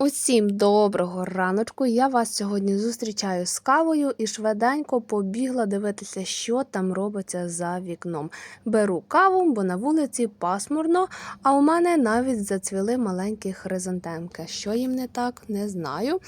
Усім доброго раночку. Я вас сьогодні зустрічаю з кавою і швиденько побігла дивитися, що там робиться за вікном. Беру каву, бо на вулиці пасмурно, а у мене навіть зацвіли маленькі хризантемки. Що їм не так, не знаю.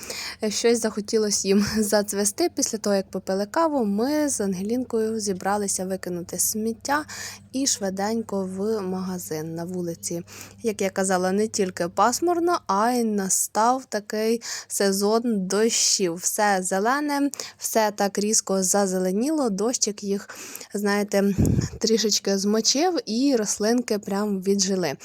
Щось захотілося їм зацвести. Після того, як попили каву, ми з Ангелінкою зібралися викинути сміття і швиденько в магазин на вулиці. Як я казала, не тільки пасмурно, а й настав такий сезон дощів. Все зелене, все так різко зазеленіло, дощик їх, знаєте, трішечки змочив і рослинки прям віджили.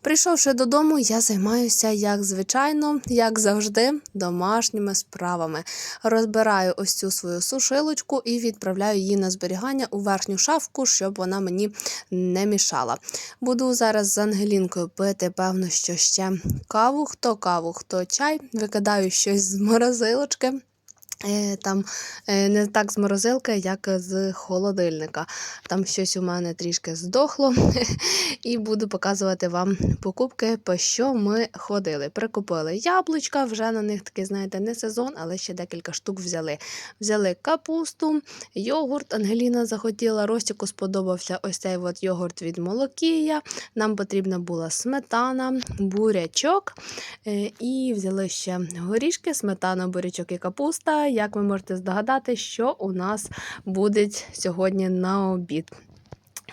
Прийшовши додому, я займаюся, як звичайно, як завжди, домашніми справами. Розбираю ось цю свою сушилочку і відправляю її на зберігання у верхню шафку, щоб вона мені не мішала. Буду зараз з Ангелінкою пити, певно, що ще каву. Хто каву, хто чай. Викидаю щось з морозилочки. Е, Там е, не так з морозилки, як з холодильника. Там щось у мене трішки здохло, і буду показувати вам покупки, по що ми ходили. Прикупили яблучка, вже на них такий, знаєте, не сезон, але ще декілька штук взяли. Взяли капусту, йогурт. Ангеліна захотіла, Ростіку сподобався ось цей от йогурт від Молокія. Нам потрібна була сметана, бурячок. Е, І взяли ще горішки, сметана, бурячок і капуста. Як ви можете здогадати, що у нас буде сьогодні на обід.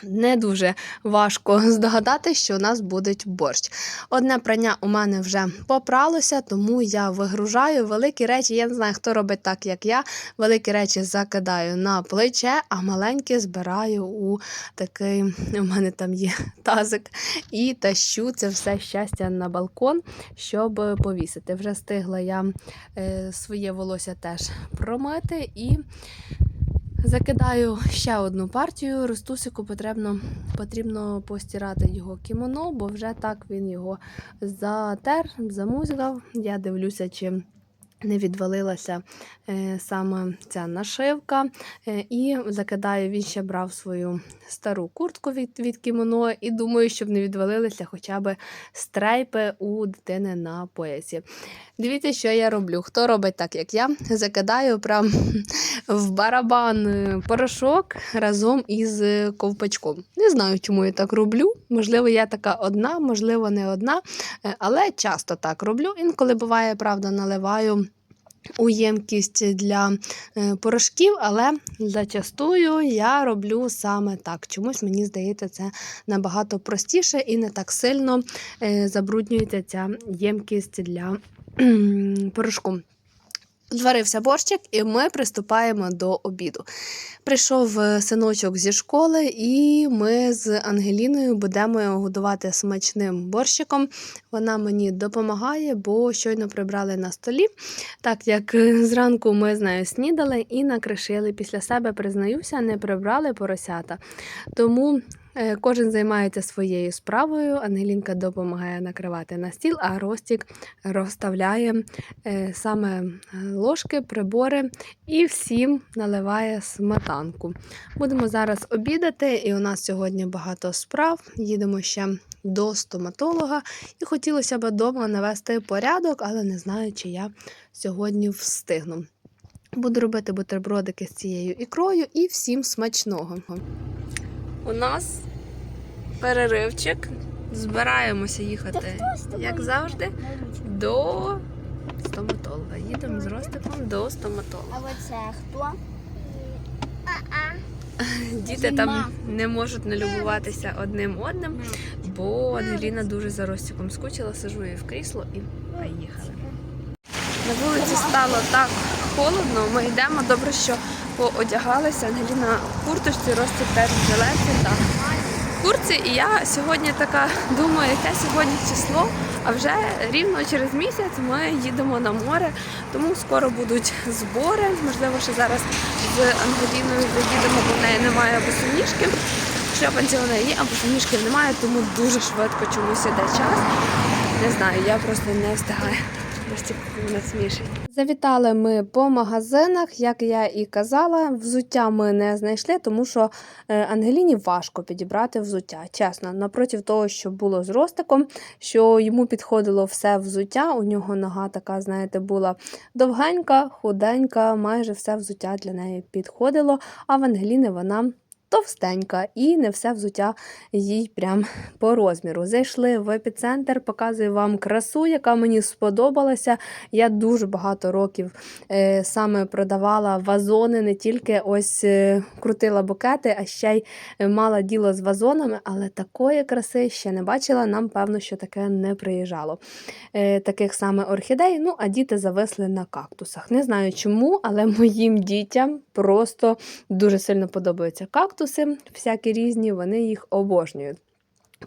Не дуже важко здогадати, що у нас буде борщ. Одне прання у мене вже попралося, тому я вигружаю великі речі. Я не знаю, хто робить так, як я. Великі речі закидаю на плече, а маленькі збираю у такий, у мене там є тазик, і тащу це все щастя на балкон, щоб повісити. Вже встигла я е, своє волосся теж промити і. Закидаю ще одну партію. Ростусику потрібно, потрібно постирати його кімоно, бо вже так він його затер, замузгав. Я дивлюся, чи не відвалилася е, саме ця нашивка. Е, і закидаю, він ще брав свою стару куртку від, від кімоно, і думаю, щоб не відвалилися хоча б стрейпи у дитини на поясі. Дивіться, що я роблю. Хто робить так, як я? Закидаю прям в барабан е, порошок разом із ковпачком. Не знаю, чому я так роблю. Можливо, я така одна, можливо, не одна, е, але часто так роблю. Інколи буває, правда, наливаю. У ємкість для е, порошків, але зачастую я роблю саме так. Чомусь мені здається, це набагато простіше і не так сильно е, забруднюється ця ємкість для порошку. Зварився борщик, і ми приступаємо до обіду. Прийшов е, синочок зі школи, і ми з Ангеліною будемо його годувати смачним борщиком. Вона мені допомагає, бо щойно прибрали на столі. Так як е, зранку ми з нею снідали і накришили після себе, признаюся, не прибрали поросята. Тому кожен займається своєю справою. Ангелінка допомагає накривати на стіл, а Ростік розставляє е, саме ложки, прибори і всім наливає сметанку. Будемо зараз обідати, і у нас сьогодні багато справ. Їдемо ще до стоматолога. І хотілося б вдома навести порядок, але не знаю, чи я сьогодні встигну. Буду робити бутербродики з цією ікрою і всім смачного. У нас переривчик. Збираємося їхати, як завжди, до стоматолога. Їдемо з Ростиком до стоматолога. А оце хто? Діти там не можуть налюбуватися одним одним, бо Ангеліна дуже за Ростиком скучила, сижу її в крісло і поїхали. На вулиці стало так холодно. Ми йдемо. Добре, що поодягалися. Ангеліна в курточці, Ростик теж в та в курці. І я сьогодні така думаю, яке сьогодні число. А вже рівно через місяць ми їдемо на море, тому скоро будуть збори. Можливо, ще зараз з Ангеліною заїдемо, бо в неї немає босоніжки. Шльопанців у є, а босоніжків немає, тому дуже швидко чомусь іде час. Не знаю, я просто не встигаю Просто вона смішить. Завітали ми по магазинах, як я і казала, взуття ми не знайшли, тому що е, Ангеліні важко підібрати взуття. Чесно, напроти того, що було з Ростиком, що йому підходило все взуття. У нього нога така, знаєте, була довгенька, худенька, майже все взуття для неї підходило. А в Ангеліни вона. Товстенька і не все взуття їй прям по розміру. Зайшли в епіцентр, показую вам красу, яка мені сподобалася. Я дуже багато років е, саме продавала вазони, не тільки ось е, крутила букети, а ще й е, мала діло з вазонами, але такої краси ще не бачила. Нам певно, що таке не приїжджало. Е, таких саме орхідей. Ну, а діти зависли на кактусах. Не знаю чому, але моїм дітям просто дуже сильно подобаються кактуси, всякі різні, вони їх обожнюють.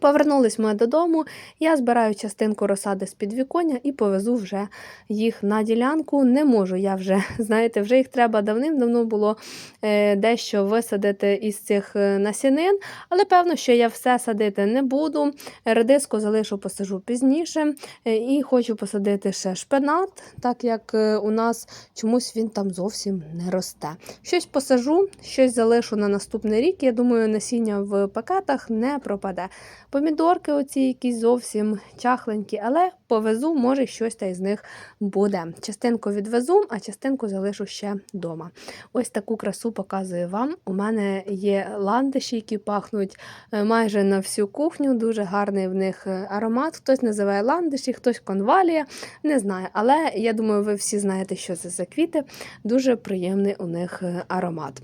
Повернулись ми додому, я збираю частинку розсади з підвіконня і повезу вже їх на ділянку. Не можу я вже, знаєте, вже їх треба давним-давно було е, дещо висадити із цих е, насінин, але певно, що я все садити не буду. Редиску залишу, посажу пізніше. Е, і хочу посадити ще шпинат, так як у нас чомусь він там зовсім не росте. Щось посажу, щось залишу на наступний рік. Я думаю, насіння в пакетах не пропаде. Помідорки оці якісь зовсім чахленькі, але повезу, може, щось та із них буде. Частинку відвезу, а частинку залишу ще вдома. Ось таку красу показую вам. У мене є ландиші, які пахнуть е, майже на всю кухню. Дуже гарний в них е, аромат. Хтось називає ландиші, хтось конвалія. Не знаю, але я думаю, ви всі знаєте, що це за квіти. Дуже приємний у них е, аромат.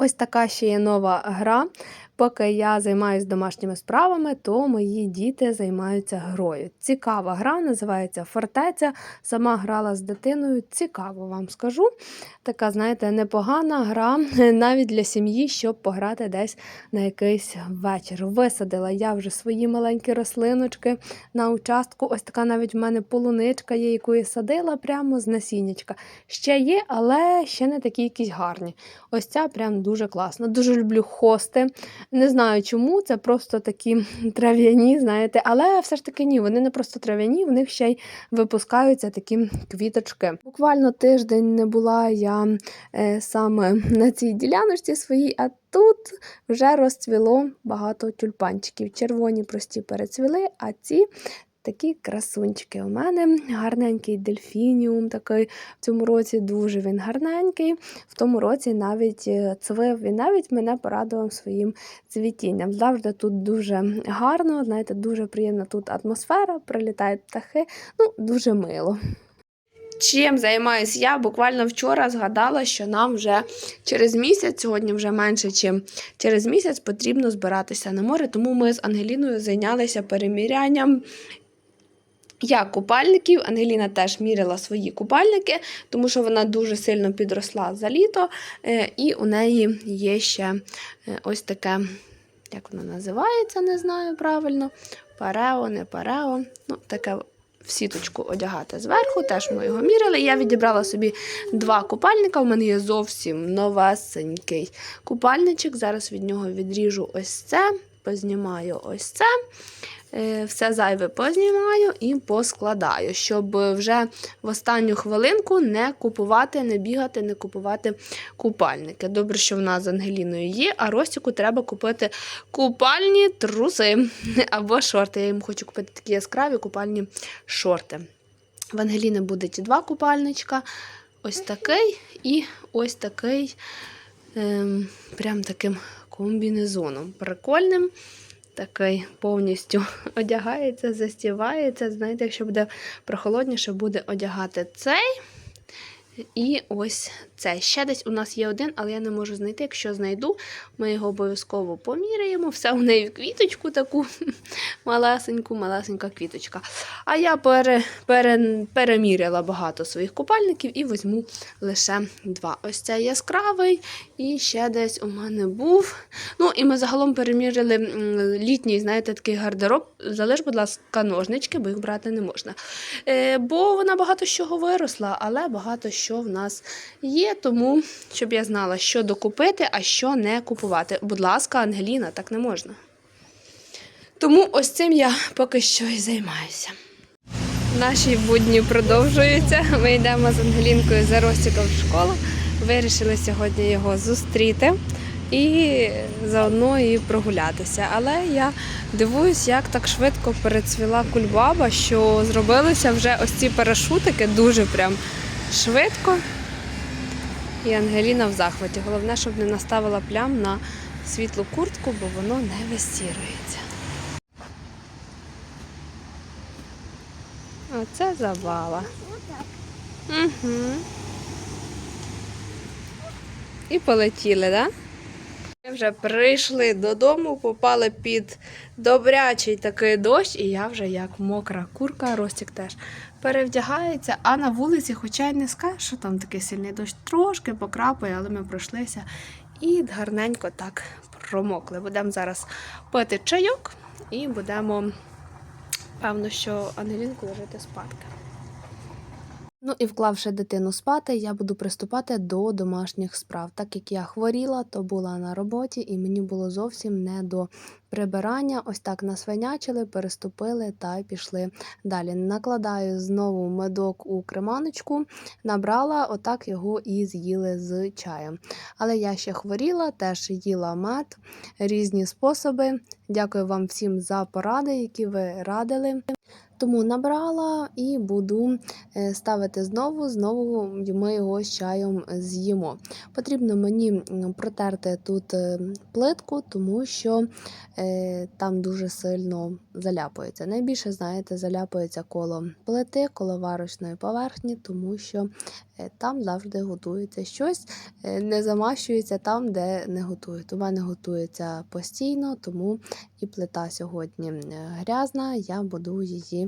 Ось така ще є нова гра. Поки я займаюся домашніми справами, то мої діти займаються грою. Цікава гра, називається Фортеця. Сама грала з дитиною. Цікаво вам скажу. Така, знаєте, непогана гра навіть для сім'ї, щоб пограти десь на якийсь вечір. Висадила я вже свої маленькі рослиночки на участку. Ось така навіть в мене полуничка є, яку я садила прямо з насіннячка. Ще є, але ще не такі якісь гарні. Ось ця прям дуже класна. Дуже люблю хости. Не знаю чому, це просто такі трав'яні, знаєте, але все ж таки ні, вони не просто трав'яні, в них ще й випускаються такі квіточки. Буквально тиждень не була я е, саме на цій діляночці своїй, а тут вже розцвіло багато тюльпанчиків. Червоні прості перецвіли, а ці. Такі красунчики у мене гарненький дельфініум такий в цьому році дуже він гарненький. В тому році навіть е, цвив він навіть мене порадував своїм цвітінням. Завжди тут дуже гарно, знаєте, дуже приємна тут атмосфера, прилітають птахи, ну, дуже мило. Чим займаюсь я? Буквально вчора згадала, що нам вже через місяць, сьогодні вже менше, ніж через місяць потрібно збиратися на море, тому ми з Ангеліною зайнялися перемірянням як купальників. Ангеліна теж міряла свої купальники, тому що вона дуже сильно підросла за літо, е, і у неї є ще е, ось таке, як воно називається, не знаю правильно. Парео, не парео. Ну, таке в сіточку одягати зверху. Теж ми його міряли. Я відібрала собі два купальника. У мене є зовсім новесенький купальничок. Зараз від нього відріжу ось це, познімаю ось це. Е, Все зайве познімаю і поскладаю, щоб вже в останню хвилинку не купувати, не бігати, не купувати купальники. Добре, що в нас з Ангеліною є, а Ростіку треба купити купальні труси або шорти. Я йому хочу купити такі яскраві купальні шорти. В Ангеліни буде два купальничка. Ось такий і ось такий ем, прям таким комбінезоном. Прикольним. Такий повністю одягається, застівається. Знаєте, якщо буде прохолодніше, буде одягати цей. І ось цей. Ще десь у нас є один, але я не можу знайти. Якщо знайду, ми його обов'язково поміряємо. Все у неї в квіточку таку малесеньку, малесенька квіточка. А я пере, пере, переміряла багато своїх купальників і візьму лише два. Ось цей яскравий, і ще десь у мене був. Ну, і ми загалом переміряли літній, знаєте, такий гардероб. Залиш, будь ласка, ножнички, бо їх брати не можна. Е, бо вона багато з чого виросла, але багато що в нас є. Тому, щоб я знала, що докупити, а що не купувати. Будь ласка, Ангеліна, так не можна. Тому ось цим я поки що і займаюся. Наші будні продовжуються. Ми йдемо з Ангелінкою за Ростіком в школу. Вирішили сьогодні його зустріти і заодно і прогулятися. Але я дивуюсь, як так швидко перецвіла кульбаба, що зробилися вже ось ці парашутики дуже прям швидко. І Ангеліна в захваті. Головне, щоб не наставила плям на світлу куртку, бо воно не вистірується. Оце забава. Угу. І полетіли, так? Да? Ми вже прийшли додому, попали під добрячий такий дощ, і я вже як мокра курка, Ростік теж перевдягається, а на вулиці, хоча й не скажеш, що там такий сильний дощ, трошки покрапає, але ми пройшлися і гарненько так промокли. Будемо зараз пити чайок і будемо, певно, що Ангелінку ложити спадки. Ну і вклавши дитину спати, я буду приступати до домашніх справ. Так як я хворіла, то була на роботі, і мені було зовсім не до прибирання. Ось так насвинячили, переступили та пішли далі. Накладаю знову медок у креманочку, набрала, отак його і з'їли з чаєм. Але я ще хворіла, теж їла мед, різні способи. Дякую вам всім за поради, які ви радили. Тому набрала і буду е, ставити знову, знову ми його з чаєм з'їмо. Потрібно мені протерти тут е, плитку, тому що е, там дуже сильно заляпується. Найбільше, знаєте, заляпується коло плити, коло варочної поверхні, тому що там завжди готується щось, не замащується там, де не готують. У мене готується постійно, тому і плита сьогодні грязна, я буду її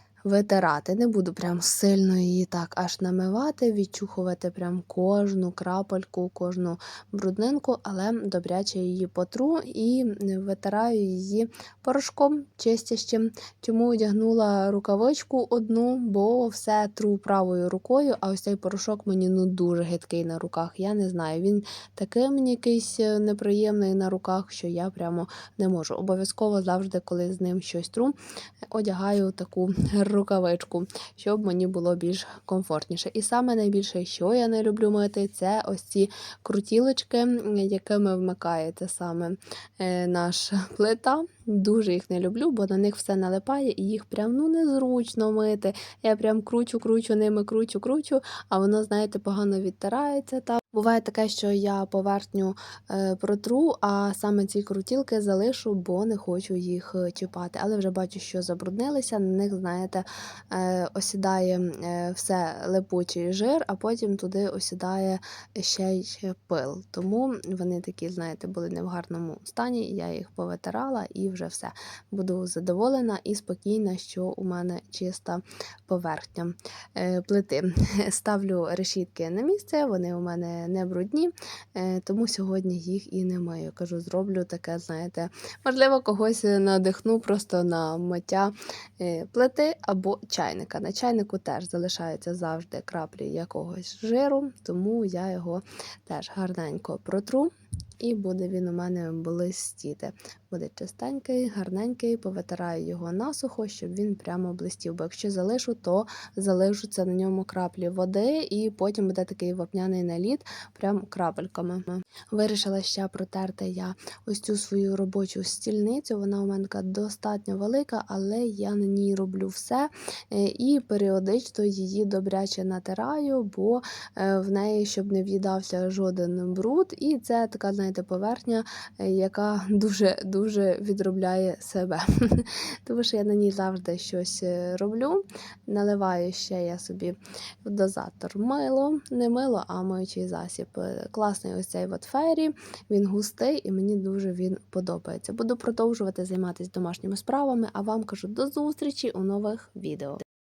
витирати. Не буду прям сильно її так аж намивати, відчухувати прям кожну крапельку, кожну бруднинку, але добряче її потру і витираю її порошком чистящим. Чому одягнула рукавичку одну, бо все тру правою рукою, а ось цей порошок мені ну дуже гидкий на руках. Я не знаю, він такий мені якийсь е, неприємний на руках, що я прямо не можу. Обов'язково завжди, коли з ним щось тру, одягаю таку рукавичку, щоб мені було більш комфортніше. І саме найбільше, що я не люблю мити, це ось ці крутілочки, якими вмикається саме е, наша плита. Дуже їх не люблю, бо на них все налипає і їх прям ну незручно мити. Я прям кручу, кручу ними, кручу, кручу, а воно, знаєте, погано відтирається. Та буває таке, що я поверхню е, протру, а саме ці крутілки залишу, бо не хочу їх е, чіпати. Але вже бачу, що забруднилися. На них, знаєте, е, осідає е, все липучий жир, а потім туди осідає ще й пил. Тому вони такі, знаєте, були не в гарному стані. Я їх повитирала і вже все. Буду задоволена і спокійна, що у мене чиста поверхня е, плити. Ставлю решітки на місце, вони у мене не брудні, е, тому сьогодні їх і не мию. Кажу, зроблю таке, знаєте, можливо, когось надихну просто на миття е, плити або чайника. На чайнику теж залишаються завжди краплі якогось жиру, тому я його теж гарненько протру. І буде він у мене блистіти. Буде чистенький, гарненький, повитираю його насухо, щоб він прямо блистів. Бо якщо залишу, то залишаться на ньому краплі води, і потім буде такий вапняний наліт, прям крапельками. Вирішила ще протерти я ось цю свою робочу стільницю. Вона у мене достатньо велика, але я на ній роблю все е, і періодично її добряче натираю, бо е, в неї щоб не в'їдався жоден бруд. І це така, знаєте, поверхня, е, яка дуже дуже відробляє себе. Тому що я на ній завжди щось е, роблю. Наливаю ще я собі в дозатор мило, не мило, а миючий засіб. Е, Класний ось цей от фері, він густий і мені дуже він подобається. Буду продовжувати займатися домашніми справами, а вам кажу до зустрічі у нових відео.